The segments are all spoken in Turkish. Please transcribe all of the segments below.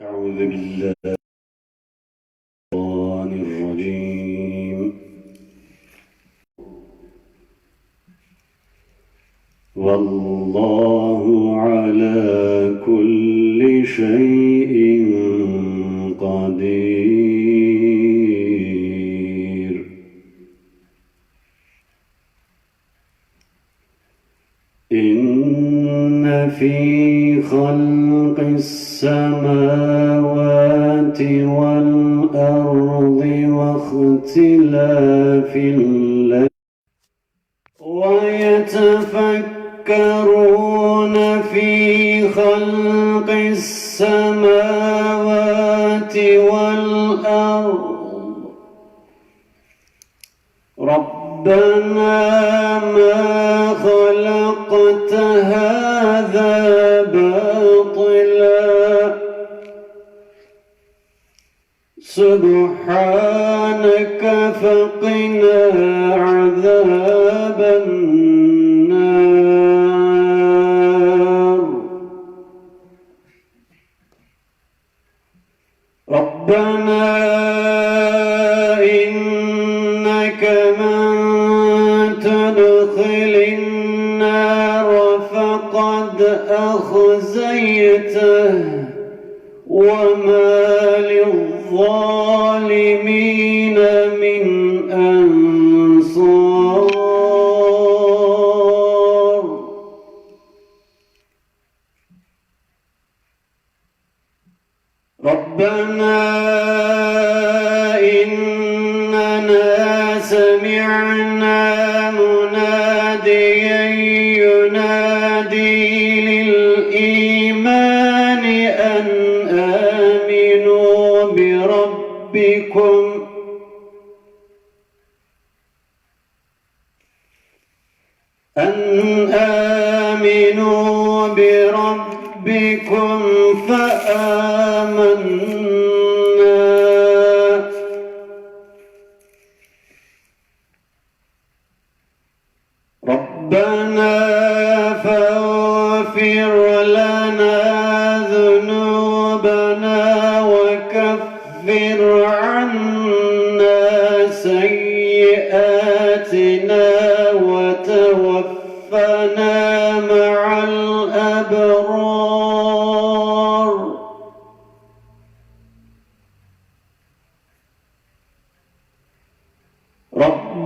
أعوذ بالله من الشيطان الرجيم. والله على كل شيء قدير. إن في خلق السماوات والأرض واختلاف الليل ويتفكرون في خلق السماوات والأرض. ربنا ما خلقت هذا سبحانك فقنا عذاب النار. ربنا إنك من تدخل النار فقد أخزيته وما للظالمين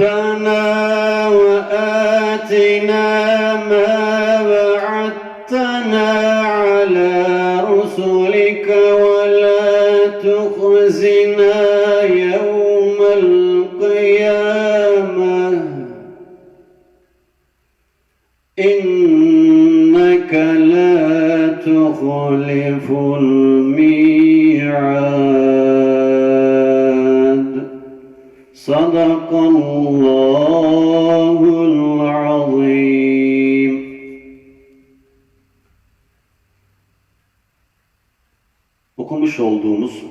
ربنا وآتنا ما وعدتنا على رسلك ولا تخزنا يوم القيامة. إنك لا تخلف الميعاد. صدق الله العظيم Okumuş olduğumuz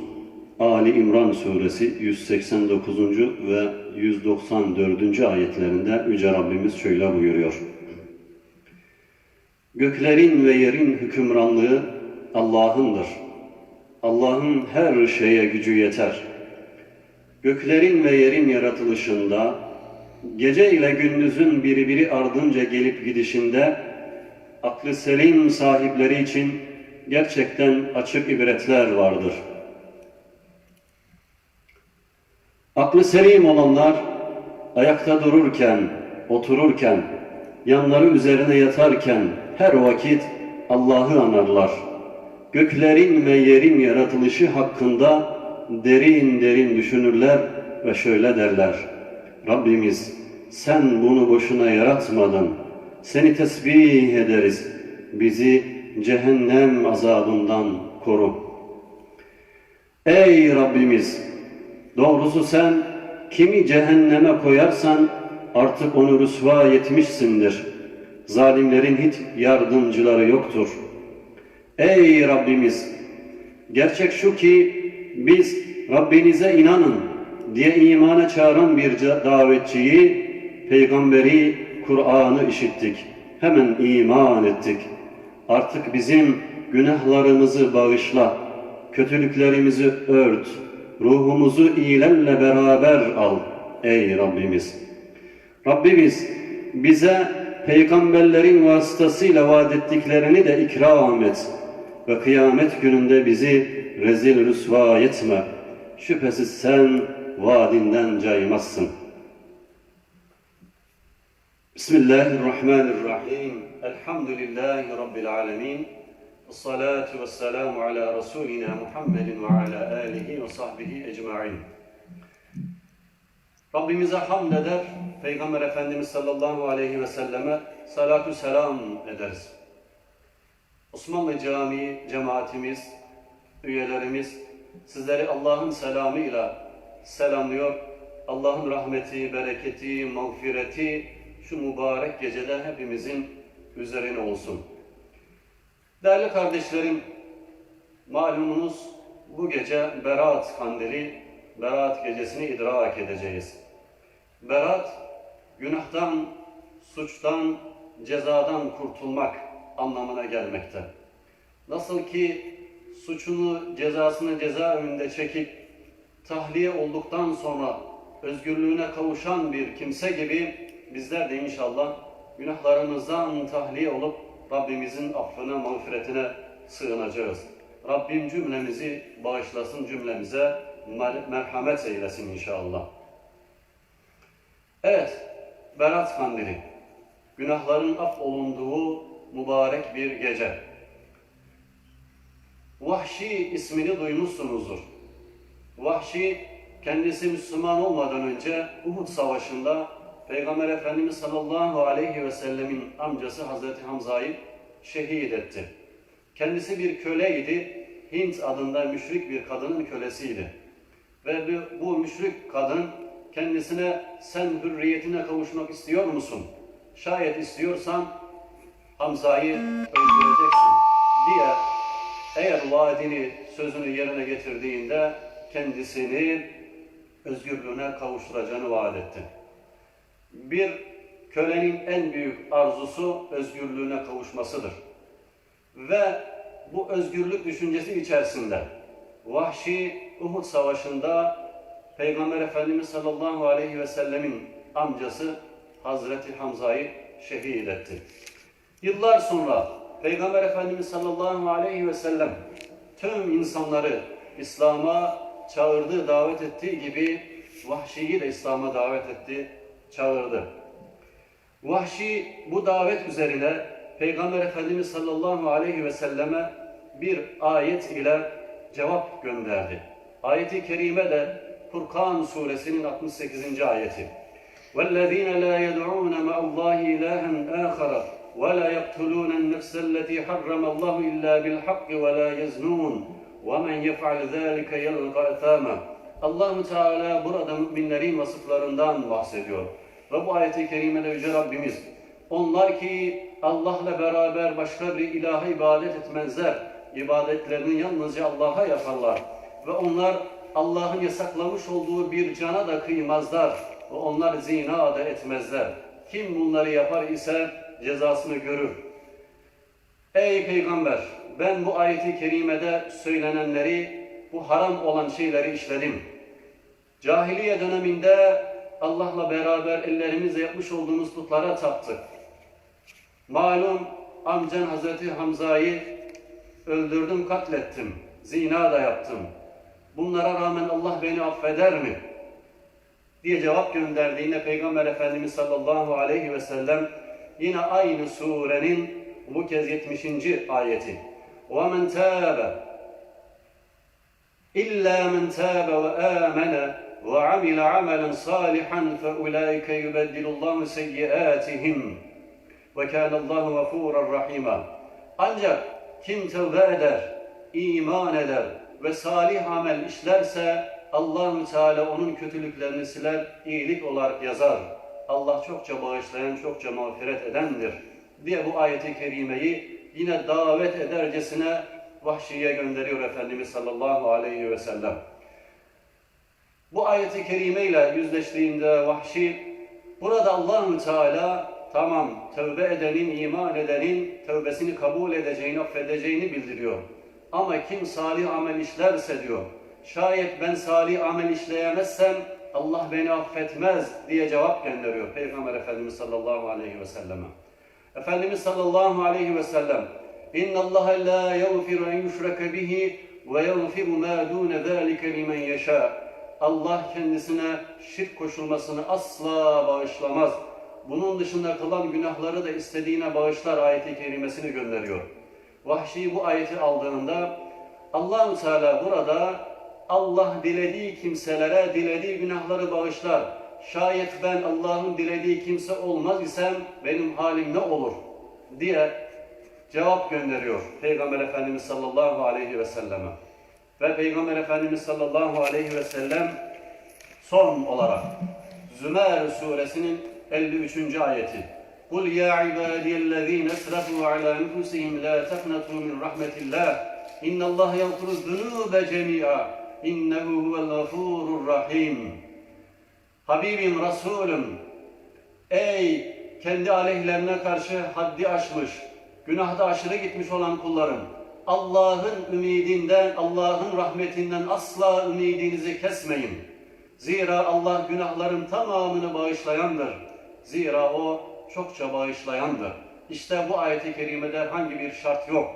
Ali İmran suresi 189. ve 194. ayetlerinde Yüce Rabbimiz şöyle buyuruyor. Göklerin ve yerin hükümranlığı Allah'ındır. Allah'ın her şeye gücü yeter. Göklerin ve yerin yaratılışında, gece ile gündüzün birbiri ardınca gelip gidişinde, aklı selim sahipleri için gerçekten açık ibretler vardır. Aklı selim olanlar, ayakta dururken, otururken, yanları üzerine yatarken her vakit Allah'ı anarlar. Göklerin ve yerin yaratılışı hakkında derin derin düşünürler ve şöyle derler. Rabbimiz sen bunu boşuna yaratmadın. Seni tesbih ederiz. Bizi cehennem azabından koru. Ey Rabbimiz! Doğrusu sen kimi cehenneme koyarsan artık onu rüsva etmişsindir. Zalimlerin hiç yardımcıları yoktur. Ey Rabbimiz! Gerçek şu ki biz Rabbinize inanın diye imana çağıran bir davetçiyi, peygamberi, Kur'an'ı işittik. Hemen iman ettik. Artık bizim günahlarımızı bağışla. kötülüklerimizi ört, ruhumuzu iyilerle beraber al ey Rabbimiz. Rabbimiz bize peygamberlerin vasıtasıyla vaat ettiklerini de ikram et ve kıyamet gününde bizi rezil rüsva etme. Şüphesiz sen vaadinden caymazsın. Bismillahirrahmanirrahim. Elhamdülillahi Rabbil alemin. Salatu ve selamu ala Resulina Muhammedin ve ala alihi ve sahbihi ecma'in. Rabbimize hamd eder, Peygamber Efendimiz sallallahu aleyhi ve selleme salatu selam ederiz. Osmanlı Camii cemaatimiz, üyelerimiz sizleri Allah'ın selamıyla selamlıyor. Allah'ın rahmeti, bereketi, mağfireti şu mübarek gecede hepimizin üzerine olsun. Değerli kardeşlerim, malumunuz bu gece Berat Kandili, Berat gecesini idrak edeceğiz. Berat, günahtan, suçtan, cezadan kurtulmak anlamına gelmekte. Nasıl ki suçunu, cezasını cezaevinde çekip tahliye olduktan sonra özgürlüğüne kavuşan bir kimse gibi bizler de inşallah günahlarımızdan tahliye olup Rabbimizin affına, mağfiretine sığınacağız. Rabbim cümlemizi bağışlasın, cümlemize mer- merhamet eylesin inşallah. Evet, Berat Kandili. Günahların af olunduğu mübarek bir gece. Vahşi ismini duymuşsunuzdur. Vahşi kendisi Müslüman olmadan önce Uhud Savaşı'nda Peygamber Efendimiz sallallahu aleyhi ve sellemin amcası Hazreti Hamza'yı şehit etti. Kendisi bir köleydi. Hint adında müşrik bir kadının kölesiydi. Ve bu, müşrik kadın kendisine sen hürriyetine kavuşmak istiyor musun? Şayet istiyorsan Hamza'yı öldüreceksin diye eğer vaadini, sözünü yerine getirdiğinde kendisini özgürlüğüne kavuşturacağını vaat etti. Bir kölenin en büyük arzusu özgürlüğüne kavuşmasıdır. Ve bu özgürlük düşüncesi içerisinde Vahşi Uhud Savaşı'nda Peygamber Efendimiz sallallahu aleyhi ve sellemin amcası Hazreti Hamza'yı şehit etti. Yıllar sonra Peygamber Efendimiz sallallahu aleyhi ve sellem tüm insanları İslam'a çağırdı, davet ettiği gibi Vahşi'yi de İslam'a davet etti, çağırdı. Vahşi bu davet üzerine Peygamber Efendimiz sallallahu aleyhi ve selleme bir ayet ile cevap gönderdi. Ayeti kerime de Furkan suresinin 68. ayeti. وَالَّذ۪ينَ لَا يَدْعُونَ مَعَ اللّٰهِ اِلَٰهًا آخَرَ وَلَا يَقْتُلُونَ النَّفْسَ الَّتِي حَرَّمَ اللّٰهُ إِلَّا بِالْحَقِّ وَلَا يَزْنُونَ وَمَنْ يَفْعَلْ ذَٰلِكَ يَلْقَ اَثَامًا Allahu Teala burada müminlerin vasıflarından bahsediyor. Ve bu ayeti kerimede Yüce Rabbimiz onlar ki Allah'la beraber başka bir ilaha ibadet etmezler. İbadetlerini yalnızca Allah'a yaparlar. Ve onlar Allah'ın yasaklamış olduğu bir cana da kıymazlar. Ve onlar zina da etmezler. Kim bunları yapar ise cezasını görür. Ey Peygamber! Ben bu ayeti kerimede söylenenleri, bu haram olan şeyleri işledim. Cahiliye döneminde Allah'la beraber ellerimizle yapmış olduğumuz putlara taptık. Malum amcan Hazreti Hamza'yı öldürdüm, katlettim. Zina da yaptım. Bunlara rağmen Allah beni affeder mi? diye cevap gönderdiğinde Peygamber Efendimiz sallallahu aleyhi ve sellem yine aynı surenin bu kez 70. ayeti. وَمَنْ تَابَ إِلَّا مَنْ تَابَ وَآمَنَ وَعَمِلَ عَمَلًا صَالِحًا فَأُولَٰئِكَ يُبَدِّلُ اللّٰهُ سَيِّئَاتِهِمْ وَكَانَ اللّٰهُ غَفُورًا رَحِيمًا Ancak kim tövbe eder, iman eder ve salih amel işlerse Allahu Teala onun kötülüklerini siler, iyilik olarak yazar. Allah çokça bağışlayan, çokça mağfiret edendir diye bu ayeti kerimeyi yine davet edercesine vahşiye gönderiyor Efendimiz sallallahu aleyhi ve sellem. Bu ayeti kerimeyle yüzleştiğinde vahşi burada Allahu Teala tamam tövbe edenin, iman edenin tövbesini kabul edeceğini, affedeceğini bildiriyor. Ama kim salih amel işlerse diyor, şayet ben salih amel işleyemezsem Allah beni affetmez diye cevap gönderiyor Peygamber Efendimiz sallallahu aleyhi ve selleme. Efendimiz sallallahu aleyhi ve sellem Allah la yaghfiru en yushraka bihi ve yaghfiru ma dun zalika limen yasha. Allah kendisine şirk koşulmasını asla bağışlamaz. Bunun dışında kılan günahları da istediğine bağışlar ayeti kerimesini gönderiyor. Vahşi bu ayeti aldığında Allahu Teala burada Allah dilediği kimselere dilediği günahları bağışlar. Şayet ben Allah'ın dilediği kimse olmaz isem benim halim ne olur diye cevap gönderiyor Peygamber Efendimiz sallallahu aleyhi ve selleme. Ve Peygamber Efendimiz sallallahu aleyhi ve sellem son olarak Zümer suresinin 53. ayeti. Kul ya ibadiyellezine esrafu ala enfusihim la teknatu min rahmetillah. İnna Allah yaghfiru zunuba cemi'a. İnnehu huvel gafurur rahim. Habibim, Resulüm, ey kendi aleyhlerine karşı haddi aşmış, günahda aşırı gitmiş olan kullarım, Allah'ın ümidinden, Allah'ın rahmetinden asla ümidinizi kesmeyin. Zira Allah günahların tamamını bağışlayandır. Zira O çokça bağışlayandır. İşte bu ayet-i kerimede hangi bir şart yok.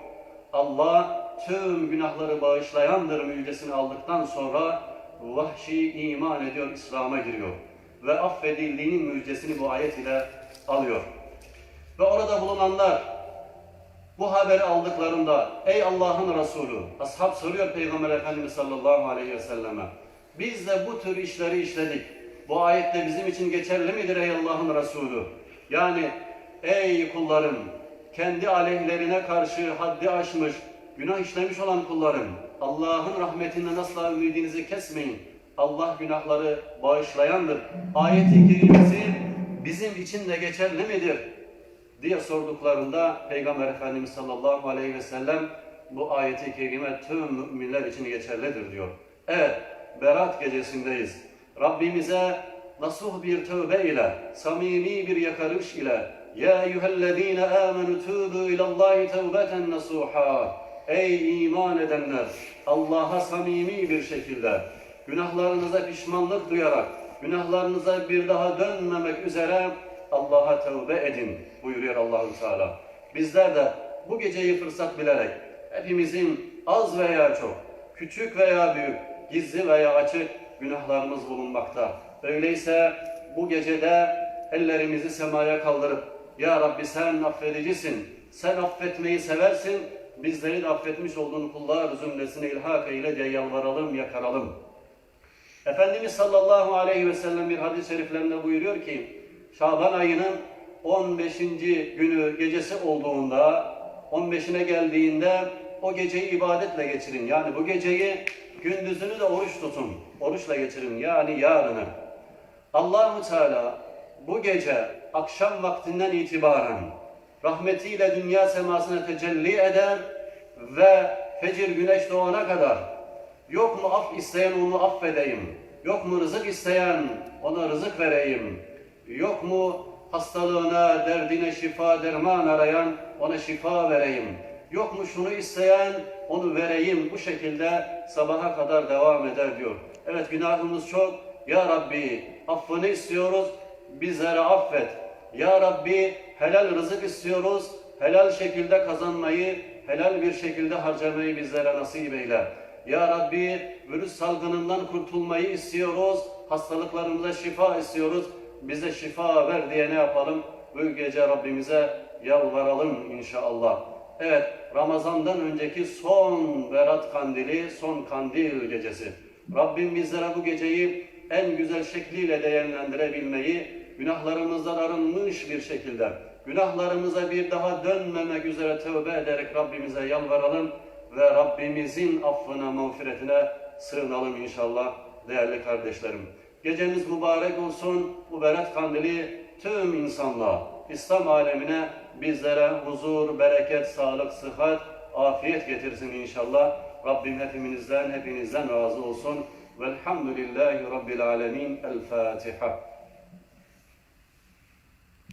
Allah tüm günahları bağışlayandır müjdesini aldıktan sonra vahşi iman ediyor, İslam'a giriyor. Ve affedildiğinin müjdesini bu ayet ile alıyor. Ve orada bulunanlar bu haberi aldıklarında ey Allah'ın Resulü, ashab soruyor Peygamber Efendimiz sallallahu aleyhi ve selleme. Biz de bu tür işleri işledik. Bu ayette bizim için geçerli midir ey Allah'ın Resulü? Yani ey kullarım, kendi aleyhlerine karşı haddi aşmış, günah işlemiş olan kullarım, Allah'ın rahmetinden asla ümidinizi kesmeyin. Allah günahları bağışlayandır. Ayet-i kerimesi bizim için de geçerli midir? diye sorduklarında Peygamber Efendimiz sallallahu aleyhi ve sellem bu ayeti kerime tüm müminler için geçerlidir diyor. Evet, Berat gecesindeyiz. Rabbimize nasuh bir tövbe ile, samimi bir yakarış ile Ya eyyühellezine amenu tûbü ilallahi tevbeten nasuha Ey iman edenler! Allah'a samimi bir şekilde günahlarınıza pişmanlık duyarak günahlarınıza bir daha dönmemek üzere Allah'a tövbe edin buyuruyor Allahu Teala. Bizler de bu geceyi fırsat bilerek hepimizin az veya çok, küçük veya büyük, gizli veya açık günahlarımız bulunmakta. Öyleyse bu gecede ellerimizi semaya kaldırıp Ya Rabbi sen affedicisin, sen affetmeyi seversin, bizleri de affetmiş olduğun kullar zümresine ilhak eyle diye yalvaralım, yakaralım. Efendimiz sallallahu aleyhi ve sellem bir hadis-i şeriflerinde buyuruyor ki, Şaban ayının 15. günü gecesi olduğunda, 15'ine geldiğinde o geceyi ibadetle geçirin. Yani bu geceyi gündüzünü de oruç tutun. Oruçla geçirin yani yarını. Allahu Teala bu gece akşam vaktinden itibaren rahmetiyle dünya semasına tecelli eder ve fecir güneş doğana kadar yok mu af isteyen onu affedeyim. Yok mu rızık isteyen ona rızık vereyim. Yok mu hastalığına, derdine şifa, derman arayan ona şifa vereyim. Yok mu şunu isteyen onu vereyim. Bu şekilde sabaha kadar devam eder diyor. Evet günahımız çok. Ya Rabbi affını istiyoruz. Bizlere affet. Ya Rabbi helal rızık istiyoruz. Helal şekilde kazanmayı, helal bir şekilde harcamayı bizlere nasip eyle. Ya Rabbi virüs salgınından kurtulmayı istiyoruz. Hastalıklarımıza şifa istiyoruz. Bize şifa ver diye ne yapalım? Bu gece Rabbimize yalvaralım inşallah. Evet, Ramazan'dan önceki son Berat kandili, son kandil gecesi. Rabbim bizlere bu geceyi en güzel şekliyle değerlendirebilmeyi, günahlarımızdan arınmış bir şekilde, günahlarımıza bir daha dönmemek üzere tövbe ederek Rabbimize yalvaralım ve Rabbimizin affına, mağfiretine sığınalım inşallah değerli kardeşlerim. Gecemiz mübarek olsun, bu Berat kandili tüm insanlığa, İslam alemine bizlere huzur, bereket, sağlık, sıhhat, afiyet getirsin inşallah. Rabbim hepimizden, hepinizden razı olsun. Velhamdülillahi Rabbil alemin. El Fatiha.